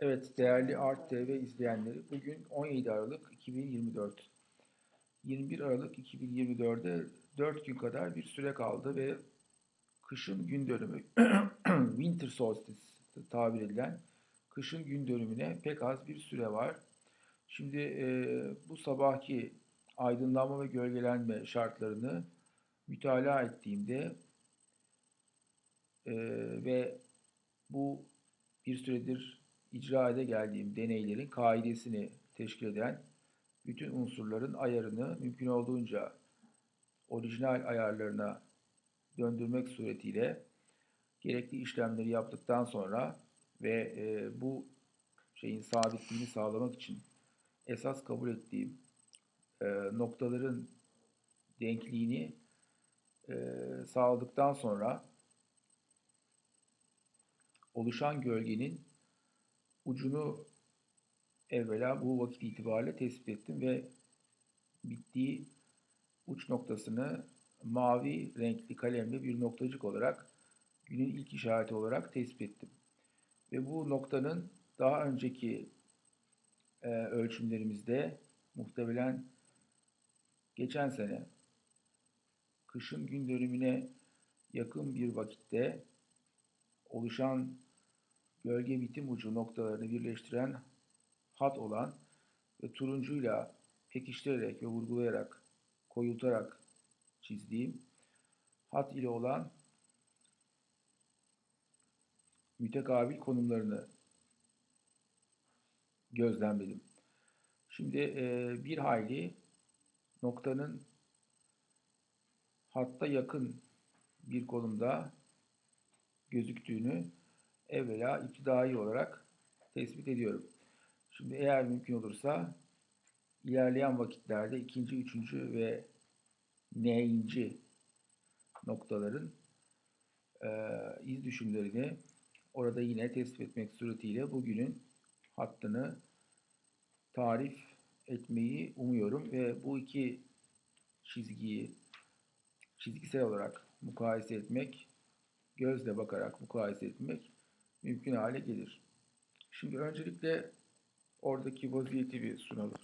Evet değerli Art TV izleyenleri bugün 17 Aralık 2024. 21 Aralık 2024'de 4 gün kadar bir süre kaldı ve kışın gün dönümü Winter Solstice tabir edilen kışın gün dönümüne pek az bir süre var. Şimdi e, bu sabahki aydınlanma ve gölgelenme şartlarını mütalaa ettiğimde e, ve bu bir süredir icra ede geldiğim deneylerin kaidesini teşkil eden bütün unsurların ayarını mümkün olduğunca orijinal ayarlarına döndürmek suretiyle gerekli işlemleri yaptıktan sonra ve e, bu şeyin sabitliğini sağlamak için esas kabul ettiğim e, noktaların denkliğini e, sağladıktan sonra oluşan gölgenin ucunu evvela bu vakit itibariyle tespit ettim ve bittiği uç noktasını mavi renkli kalemle bir noktacık olarak günün ilk işareti olarak tespit ettim. Ve bu noktanın daha önceki e, ölçümlerimizde muhtemelen geçen sene kışın gün dönümüne yakın bir vakitte oluşan gölge bitim ucu noktalarını birleştiren hat olan ve turuncuyla pekiştirerek ve vurgulayarak, koyultarak çizdiğim hat ile olan mütekabil konumlarını gözlemledim. Şimdi e, bir hayli noktanın hatta yakın bir konumda gözüktüğünü evvela iptidai olarak tespit ediyorum. Şimdi eğer mümkün olursa ilerleyen vakitlerde ikinci, üçüncü ve n'inci noktaların e, iz düşümlerini orada yine tespit etmek suretiyle bugünün hattını tarif etmeyi umuyorum ve bu iki çizgiyi çizgisel olarak mukayese etmek, gözle bakarak mukayese etmek mümkün hale gelir. Şimdi öncelikle oradaki vaziyeti bir sunalım.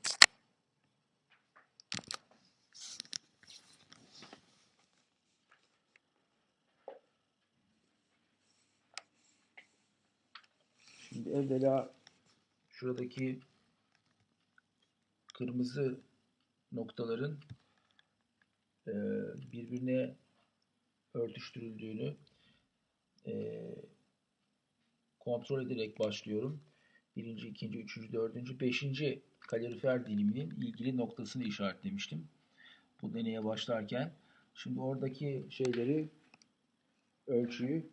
Şimdi evvela şuradaki kırmızı noktaların e, birbirine örtüştürüldüğünü e, kontrol ederek başlıyorum. Birinci, ikinci, üçüncü, dördüncü, beşinci kalorifer diliminin ilgili noktasını işaretlemiştim. Bu deneye başlarken. Şimdi oradaki şeyleri, ölçüyü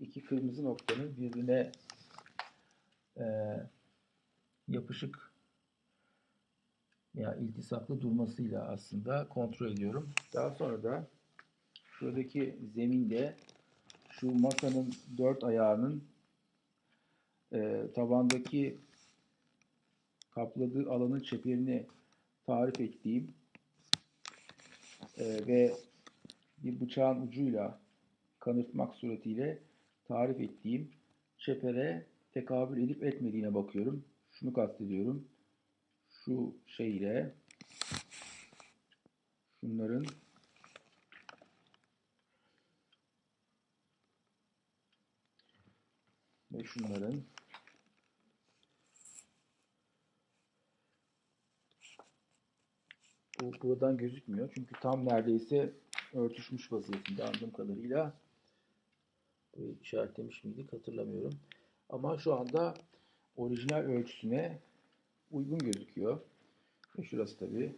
iki kırmızı noktanın birbirine e, yapışık veya iltisaklı durmasıyla aslında kontrol ediyorum. Daha sonra da şuradaki zeminde şu masanın dört ayağının e, tabandaki kapladığı alanın çeperini tarif ettiğim e, ve bir bıçağın ucuyla kanırtmak suretiyle tarif ettiğim çepere tekabül edip etmediğine bakıyorum. Şunu kastediyorum. Şu şey ile şunların ve şunların bu buradan gözükmüyor. Çünkü tam neredeyse örtüşmüş vaziyetinde anladığım kadarıyla. Burayı işaretlemiş miydik hatırlamıyorum. Ama şu anda orijinal ölçüsüne uygun gözüküyor. Ve şurası tabii.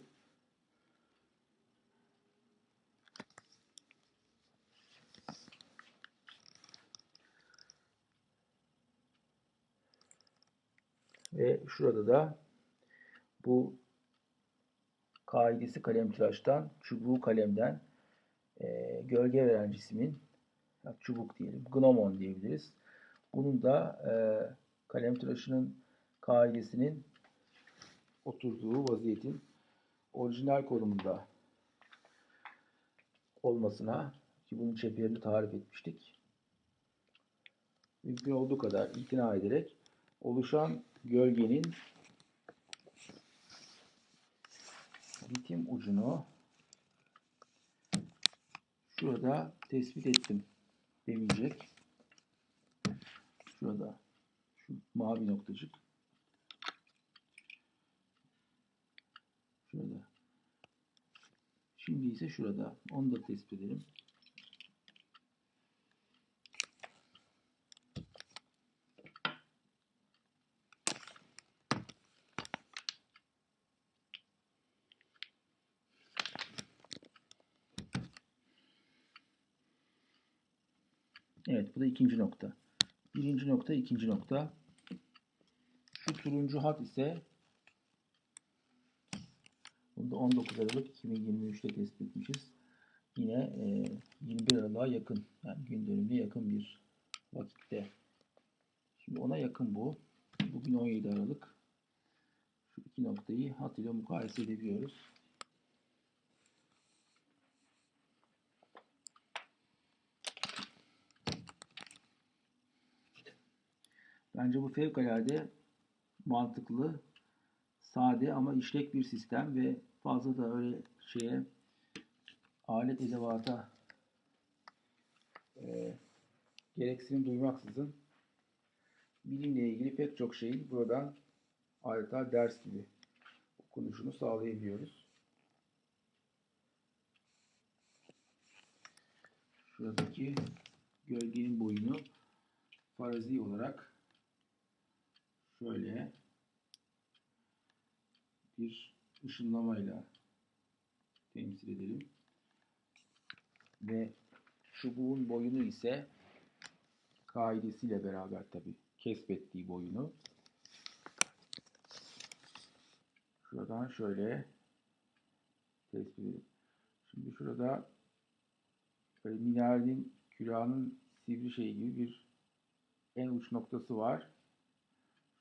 Ve şurada da bu kaidesi kalem tıraştan, çubuğu kalemden e, gölge veren cismin çubuk diyelim, gnomon diyebiliriz. Bunun da e, kalem tıraşının kaidesinin oturduğu vaziyetin orijinal konumunda olmasına ki bunun çeperini tarif etmiştik. Mümkün olduğu kadar itina ederek oluşan gölgenin ritim ucunu şurada tespit ettim demeyecek. Şurada şu mavi noktacık. Şurada. Şimdi ise şurada. Onu da tespit edelim. Evet bu da ikinci nokta. Birinci nokta, ikinci nokta. Şu turuncu hat ise bunu da 19 Aralık 2023'te tespit etmişiz. Yine e, 21 Aralık'a yakın, yani gün dönümüne yakın bir vakitte. Şimdi ona yakın bu. Bugün 17 Aralık. Şu iki noktayı hat ile mukayese edebiliyoruz. Bence bu fevkalade mantıklı, sade ama işlek bir sistem ve fazla da öyle şeye alet edevata e, gereksinim duymaksızın bilimle ilgili pek çok şeyin buradan adeta ders gibi okunuşunu sağlayabiliyoruz. Şuradaki gölgenin boyunu farazi olarak şöyle bir ışınlamayla temsil edelim. Ve çubuğun boyunu ise kaidesiyle beraber tabi kesbettiği boyunu şuradan şöyle tespit edelim. Şimdi şurada böyle minarenin külahının sivri şeyi gibi bir en uç noktası var.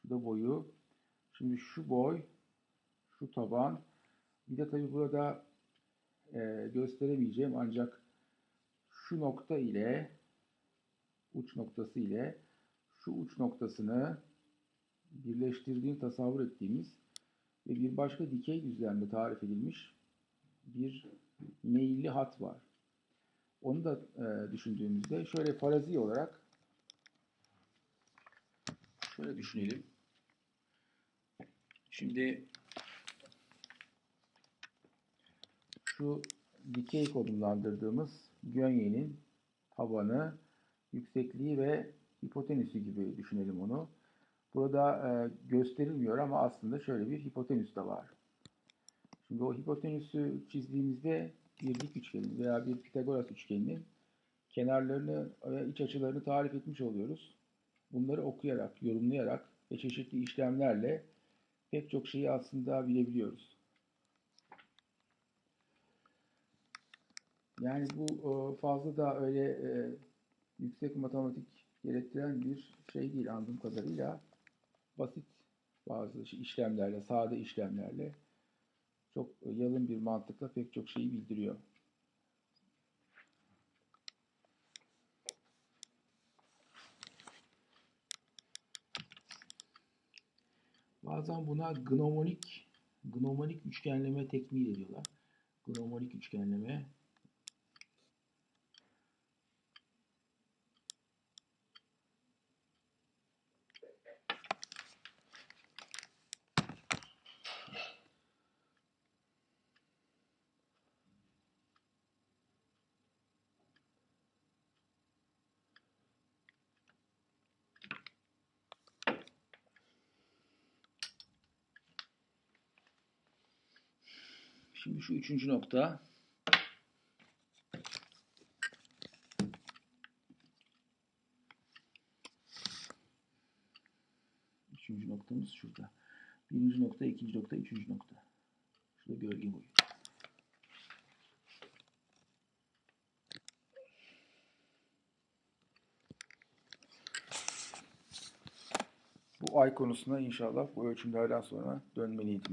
Şu da boyu. Şimdi şu boy, şu taban. Bir de tabi burada e, gösteremeyeceğim ancak şu nokta ile uç noktası ile şu uç noktasını birleştirdiğim tasavvur ettiğimiz ve bir başka dikey düzlemde tarif edilmiş bir meyilli hat var. Onu da e, düşündüğümüzde şöyle farazi olarak şöyle düşünelim. Şimdi şu dikey konumlandırdığımız gönyenin tabanı, yüksekliği ve hipotenüsü gibi düşünelim onu. Burada e, gösterilmiyor ama aslında şöyle bir hipotenüs de var. Şimdi o hipotenüsü çizdiğimizde bir dik üçgenin veya bir Pitagoras üçgeninin kenarlarını ve iç açılarını tarif etmiş oluyoruz. Bunları okuyarak, yorumlayarak ve çeşitli işlemlerle pek çok şeyi aslında bilebiliyoruz. Yani bu e, fazla da öyle e, yüksek matematik gerektiren bir şey değil anladığım kadarıyla. Basit bazı işlemlerle, sade işlemlerle çok yalın bir mantıkla pek çok şeyi bildiriyor. Bazen buna gnomonik gnomonik üçgenleme tekniği de diyorlar. Gnomonik üçgenleme Şimdi şu üçüncü nokta. Üçüncü noktamız şurada. Birinci nokta, ikinci nokta, üçüncü nokta. Şurada gölge boyu. Bu ay konusuna inşallah bu ölçümlerden sonra dönmeliydim.